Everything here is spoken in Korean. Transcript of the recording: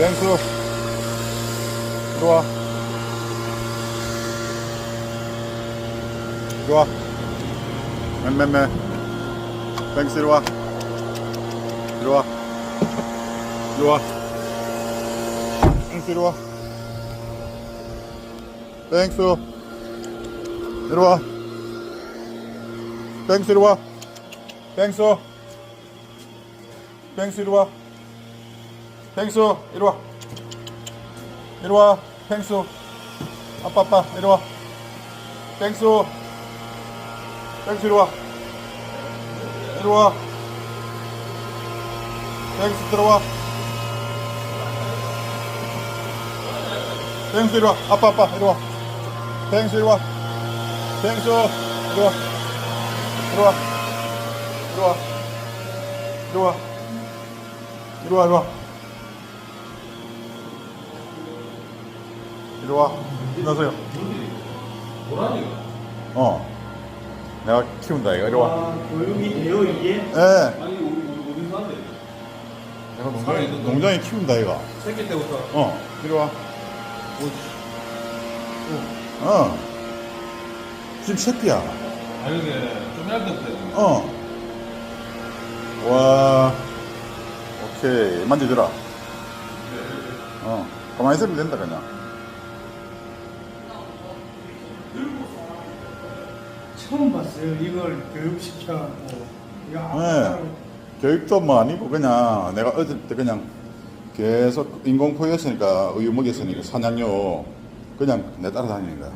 뱅수. 이리 와. 이리 와. 맴맴매. 뱅수 이리 와. 이 펭수 이리 와 이리 와 펭수 아빠 아빠 이리 와 펭수 펭수 이리 와 이리 와 펭수 들어와 펭수 이리 와 아빠 아빠 이리 와 펭수 이리 와 펭수 이리 와 이리 와 이리 와 이리 와 이리 와 이리 와 이리 와. 안녕하세요. 뭐라니요? 어. 내가 키운다, 이거. 이리 와. 아, 교육이 돼요 이게? 예. 아니 우리 우리 어디서 한대? 내가 농장에, 농장에 키운다, 이거. 새끼 때부터 어. 이리 와. 어. 지금 새끼야. 아니 이게 좀 얇던데 어. 와. 오케이. 만져주라. 어. 가만히 있으면 된다, 그냥. 처음 봤어요. 이걸 교육시켜갖고. 야, 네. 교육도 뭐 아니고 그냥 내가 어릴 때 그냥 계속 인공포였으니까 우유 먹였으니까 사냥요 그냥 내 따라다니는 거야.